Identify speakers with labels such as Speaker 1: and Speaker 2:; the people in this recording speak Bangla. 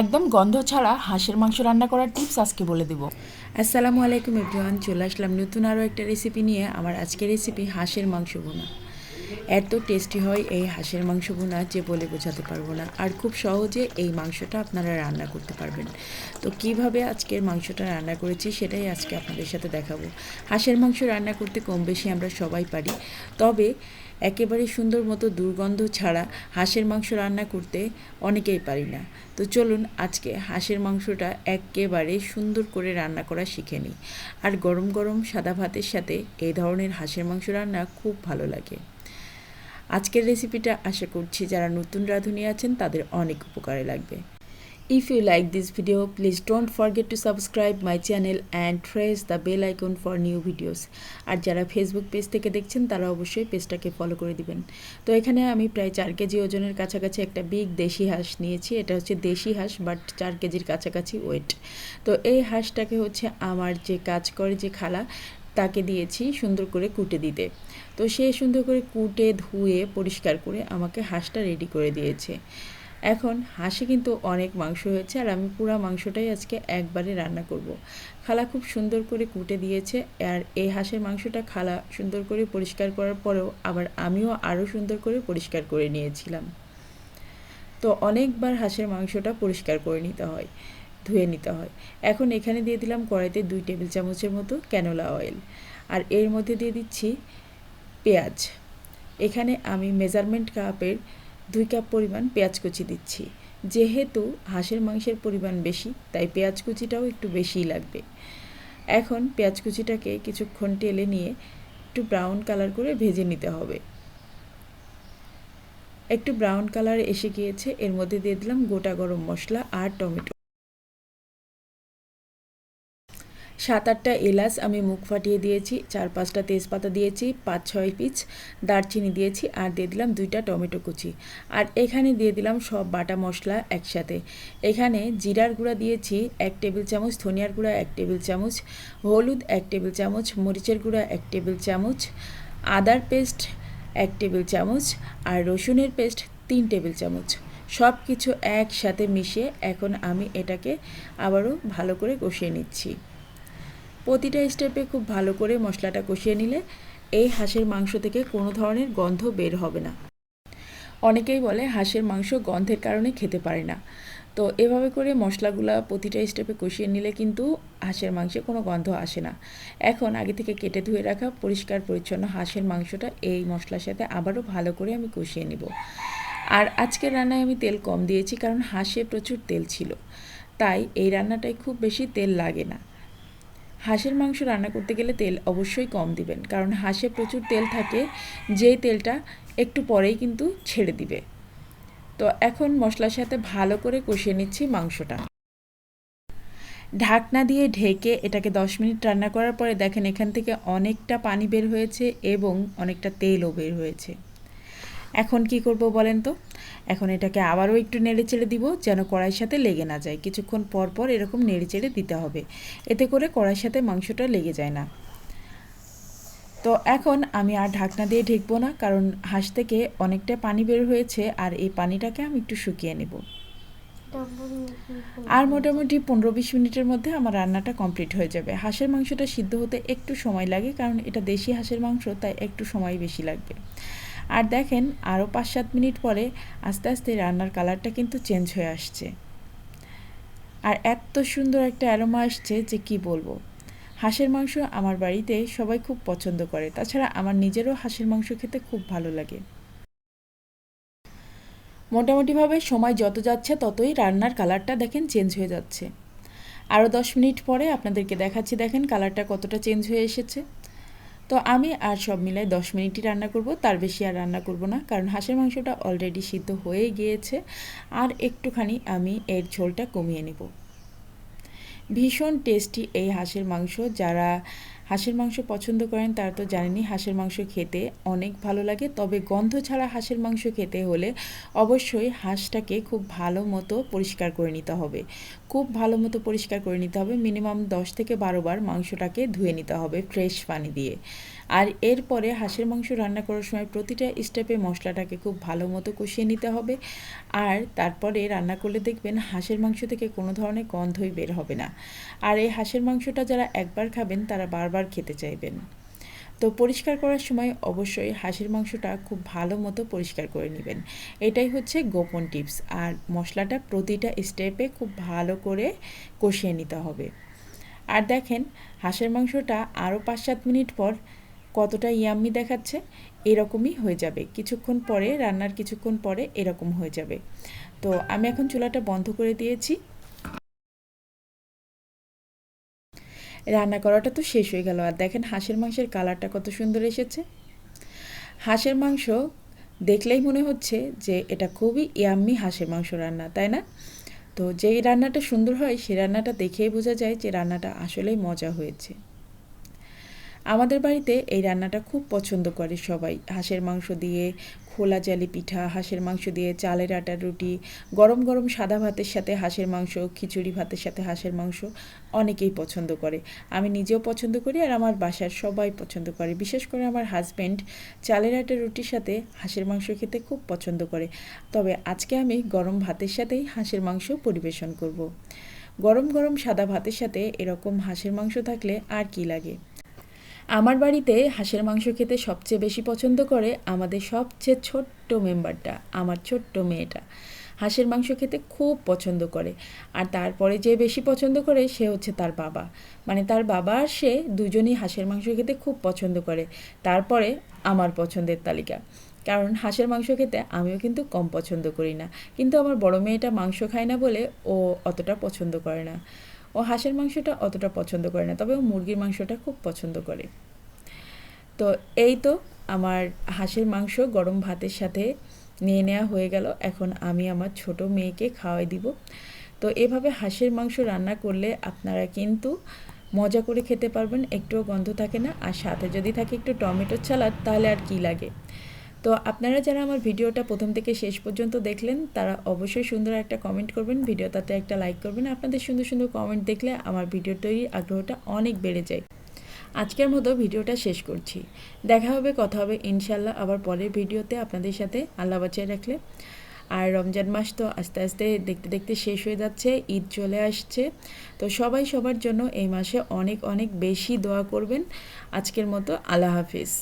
Speaker 1: একদম গন্ধ ছাড়া হাঁসের মাংস রান্না করার টিপস আজকে বলে দেব।
Speaker 2: আসসালামু আলাইকুম এভরিওয়ান চলে আসলাম নতুন আরও একটা রেসিপি নিয়ে আমার আজকের রেসিপি হাঁসের মাংস বোনা এত টেস্টি হয় এই হাঁসের মাংস বোনা যে বলে বোঝাতে পারব না। আর খুব সহজে এই মাংসটা আপনারা রান্না করতে পারবেন। তো কীভাবে আজকের মাংসটা রান্না করেছি সেটাই আজকে আপনাদের সাথে দেখাবো। হাঁসের মাংস রান্না করতে কম বেশি আমরা সবাই পারি। তবে একেবারে সুন্দর মতো দুর্গন্ধ ছাড়া হাঁসের মাংস রান্না করতে অনেকেই পারি না। তো চলুন আজকে হাঁসের মাংসটা একেবারে সুন্দর করে রান্না করা শিখে নিই। আর গরম গরম সাদা ভাতের সাথে এই ধরনের হাঁসের মাংস রান্না খুব ভালো লাগে। আজকের রেসিপিটা আশা করছি যারা নতুন রাঁধুনি আছেন তাদের অনেক উপকারে লাগবে। If you like this video, please don't forget to subscribe my channel and press the bell icon for new videos. আর যারা ফেসবুক পেজ থেকে দেখছেন তারা অবশ্যই পেজটাকে ফলো করে দিবেন। তো এখানে আমি প্রায় চার কেজি ওজনের কাছাকাছি একটা বিগ দেশি হাঁস নিয়েছি। এটা হচ্ছে দেশি হাঁস বাট চার কেজির কাছাকাছি ওয়েট তো এই হাঁসটাকে হচ্ছে আমার যে কাজ করে যে খালা তাকে দিয়েছি সুন্দর করে কুটে দিতে। তো সে সুন্দর করে কুটে ধুয়ে পরিষ্কার করে আমাকে হাঁসটা রেডি করে দিয়েছে। এখন হাঁসে কিন্তু অনেক মাংস হয়েছে আর আমি পুরো মাংসটাই আজকে একবারে রান্না করব। খালা খুব সুন্দর করে কুটে দিয়েছে আর এই হাঁসের মাংসটা খালা সুন্দর করে পরিষ্কার করার পরেও আবার আমিও আরও সুন্দর করে পরিষ্কার করে নিয়েছিলাম। তো অনেকবার হাঁসের মাংসটা পরিষ্কার করে নিতে হয়, ধুয়ে নিতে হয়। এখন এখানে দিয়ে দিলাম কড়াইতে দুই টেবিল চামচের মতো ক্যানোলা অয়েল আর এর মধ্যে দিয়ে দিচ্ছি পেঁয়াজ। এখানে আমি মেজারমেন্ট কাপের দুই কাপ পরিমাণ পেঁয়াজ কুচি দিচ্ছি। যেহেতু হাঁসের মাংসের পরিমাণ বেশি, তাই পেঁয়াজ কুচিটাও একটু বেশিই লাগবে। এখন পেঁয়াজ কুচিটাকে কিছুক্ষণ টেলে নিয়ে একটু ব্রাউন কালার করে ভেজে নিতে হবে। একটু ব্রাউন কালার এসে গিয়েছে, এর মধ্যে দিয়ে দিলাম গোটা গরম মশলা আর টমেটো। সাত আটটা এলাচ আমি মুখ ফাটিয়ে দিয়েছি, চার পাঁচটা তেজপাতা দিয়েছি, পাঁচ ছয় পিস দারচিনি দিয়েছি আর দিয়ে দিলাম দুইটা টমেটো কুচি। আর এখানে দিয়ে দিলাম সব বাটা মশলা একসাথে। এখানে জিরার গুঁড়া দিয়েছি এক টেবিল চামচ, ধনিয়ার গুঁড়া এক টেবিল চামচ, হলুদ এক টেবিল চামচ, মরিচের গুঁড়া এক টেবিল চামচ, আদার পেস্ট এক টেবিল চামচ আর রসুনের পেস্ট তিন টেবিল চামচ। সব কিছু একসাথে মিশিয়ে এখন আমি এটাকে আবারও ভালো করে কষিয়ে নিচ্ছি। প্রতিটা স্টেপে খুব ভালো করে মশলাটা কষিয়ে নিলে এই হাঁসের মাংস থেকে কোনো ধরনের গন্ধ বের হবে না। অনেকেই বলে হাঁসের মাংস গন্ধের কারণে খেতে পারে না। তো এভাবে করে মশলাগুলা প্রতিটা স্টেপে কষিয়ে নিলে কিন্তু হাঁসের মাংসে কোনো গন্ধ আসে না। এখন আগে থেকে কেটে ধুয়ে রাখা পরিষ্কার পরিচ্ছন্ন হাঁসের মাংসটা এই মশলার সাথে আবারও ভালো করে আমি কষিয়ে নিব। আর আজকের রান্নায় আমি তেল কম দিয়েছি কারণ হাঁসে প্রচুর তেল ছিল। তাই এই রান্নাটায় খুব বেশি তেল লাগে না। হাঁসের মাংস রান্না করতে গেলে তেল অবশ্যই কম দিবেন। কারণ হাঁসে প্রচুর তেল থাকে, যেই তেলটা একটু পরেই কিন্তু ছেড়ে দিবে। তো এখন মশলার সাথে ভালো করে কষিয়ে নিচ্ছি মাংসটা। ঢাকনা দিয়ে ঢেকে এটাকে দশ মিনিট রান্না করার পরে দেখেন এখান থেকে অনেকটা পানি বের হয়েছে এবং অনেকটা তেলও বের হয়েছে। এখন কি করব বলেন তো? এখন এটাকে আবারও একটু নেড়ে চেড়ে দিব যেন কড়াইয়ের সাথে লেগে না যায়। কিছুক্ষণ পর পর এরকম নেড়ে চেড়ে দিতে হবে। এতে করে কড়াইয়ের সাথে মাংসটা লেগে যায় না। তো এখন আমি আর ঢাকনা দিয়ে ঢেকবো না কারণ হাঁস থেকে অনেকটা পানি বের হয়েছে আর এই পানিটাকে আমি একটু শুকিয়ে নেব। আর মোটামুটি পনেরো বিশ মিনিটের মধ্যে আমার রান্নাটা কমপ্লিট হয়ে যাবে। হাঁসের মাংসটা সিদ্ধ হতে একটু সময় লাগে কারণ এটা দেশি হাঁসের মাংস তাই একটু সময় বেশি লাগবে। আর দেখেন, আরও পাঁচ সাত মিনিট পরে আস্তে আস্তে রান্নার কালারটা কিন্তু চেঞ্জ হয়ে আসছে। আর এত সুন্দর একটা অ্যারোমা আসছে যে কি বলব? হাঁসের মাংস আমার বাড়িতে সবাই খুব পছন্দ করে। তাছাড়া আমার নিজেরও হাঁসের মাংস খেতে খুব ভালো লাগে। মোটামুটিভাবে সময় যত যাচ্ছে, ততই রান্নার কালারটা দেখেন চেঞ্জ হয়ে যাচ্ছে। আরও দশ মিনিট পরে আপনাদেরকে দেখাচ্ছি, দেখেন কালারটা কতটা চেঞ্জ হয়ে এসেছে। তো আমি আর সব মিলাই দশ মিনিটই রান্না করব, তার বেশি আর রান্না করব না, কারণ হাঁসের মাংসটা অলরেডি সিদ্ধ হয়ে গিয়েছে, আর একটুখানি আমি এর ঝোলটা কমিয়ে নেব। ভীষণ টেস্টি এই হাঁসের মাংস, যারা হাঁসের মাংস পছন্দ করেন তারা তো জানেনই, হাঁসের মাংস খেতে অনেক ভালো লাগে। তবে গন্ধ ছাড়া হাঁসের মাংস খেতে হলে অবশ্যই হাঁসটাকে খুব ভালো মতো পরিষ্কার করে নিতে হবে। খুব ভালো মতো পরিষ্কার করে নিতে হবে। মিনিমাম দশ থেকে বারো বার মাংসটাকে ধুয়ে নিতে হবে ফ্রেশ পানি দিয়ে। আর এরপরে হাঁসের মাংস রান্না করার সময় প্রতিটা স্টেপে মশলাটাকে খুব ভালো মতো কষিয়ে নিতে হবে। আর তারপরে রান্না করলে দেখবেন হাঁসের মাংস থেকে কোনো ধরনের গন্ধই বের হবে না। আর এই হাঁসের মাংসটা যারা একবার খাবেন, তারা বারবার খেতে চাইবেন। তো পরিষ্কার করার সময় অবশ্যই হাঁসের মাংসটা খুব ভালো মতো পরিষ্কার করে নেবেন। এটাই হচ্ছে গোপন টিপস। আর মশলাটা প্রতিটা স্টেপে খুব ভালো করে কষিয়ে নিতে হবে। আর দেখেন, হাঁসের মাংসটা আরও পাঁচ সাত মিনিট পর কতটা ইয়াম্মি দেখাচ্ছে, এরকমই হয়ে যাবে। কিছুক্ষণ পরে, রান্নার কিছুক্ষণ পরে এরকম হয়ে যাবে। তো আমি এখন চুলাটা বন্ধ করে দিয়েছি। রান্না করাটা তো শেষ হয়ে গেল। আর দেখেন হাঁসের মাংসের কালারটা কত সুন্দর এসেছে। হাঁসের মাংস দেখলেই মনে হচ্ছে যে এটা খুবই ইয়াম্মি হাঁসের মাংস রান্না, তাই না? তো যেই রান্নাটা সুন্দর হয় সেই রান্নাটা দেখেই বোঝা যায় যে রান্নাটা আসলেই মজা হয়েছে। আমাদের বাড়িতে এই রান্নাটা খুব পছন্দ করে সবাই। হাঁসের মাংস দিয়ে খোলা জালি পিঠা, হাঁসের মাংস দিয়ে চালের আটার রুটি, গরম গরম সাদা ভাতের সাথে হাঁসের মাংস, খিচুড়ি ভাতের সাথে হাঁসের মাংস অনেকেই পছন্দ করে। আমি নিজেও পছন্দ করি আর আমার বাসার সবাই পছন্দ করে। বিশেষ করে আমার হাজব্যান্ড চালের আটার রুটির সাথে হাঁসের মাংস খেতে খুব পছন্দ করে। তবে আজকে আমি গরম ভাতের সাথেই হাঁসের মাংস পরিবেশন করব। গরম গরম সাদা ভাতের সাথে এরকম হাঁসের মাংস থাকলে আর কি লাগে? আমার বাড়িতে হাঁসের মাংস খেতে সবচেয়ে বেশি পছন্দ করে আমাদের সবচেয়ে ছোট্ট মেম্বারটা, আমার ছোট্ট মেয়েটা। হাঁসের মাংস খেতে খুব পছন্দ করে। আর তারপরে যে বেশি পছন্দ করে সে হচ্ছে তার বাবা। মানে তার বাবা আর সে দুজনেই হাঁসের মাংস খেতে খুব পছন্দ করে। তারপরে আমার পছন্দের তালিকা। কারণ হাঁসের মাংস খেতে আমিও কিন্তু কম পছন্দ করি না। কিন্তু আমার বড় মেয়েটা মাংস খায় না বলে ও অতটা পছন্দ করে না। ও হাঁসের মাংসটা অতটা পছন্দ করে না, তবে ও মুরগির মাংসটা খুব পছন্দ করে। তো এই তো আমার হাঁসের মাংস গরম ভাতের সাথে নিয়ে নেওয়া হয়ে গেল। এখন আমি আমার ছোট মেয়েকে খাওয়াই দিব। তো এভাবে হাঁসের মাংস রান্না করলে আপনারা কিন্তু মজা করে খেতে পারবেন, একটুও গন্ধ থাকে না। আর সাথে যদি থাকে একটু টমেটোর সালাদ, তাহলে আর কি লাগে? তো আপনারা যারা আমার ভিডিওটা প্রথম থেকে শেষ পর্যন্ত দেখলেন, তারা অবশ্যই সুন্দর একটা কমেন্ট করবেন, ভিডিওটাতে একটা লাইক করবেন। আপনাদের সুন্দর সুন্দর কমেন্ট দেখলে আমার ভিডিও তৈরির আগ্রহটা অনেক বেড়ে যায়। আজকের মতো ভিডিওটা শেষ করছি। দেখা হবে, কথা হবে ইনশাল্লাহ আবার পরের ভিডিওতে আপনাদের সাথে আল্লাহ বাঁচিয়ে রাখলে। আর রমজান মাস তো আস্তে আস্তে দেখতে দেখতে শেষ হয়ে যাচ্ছে, ঈদ চলে আসছে। তো সবাই সবার জন্য এই মাসে অনেক অনেক বেশি দোয়া করবেন। আজকের মতো আল্লাহ হাফিজ।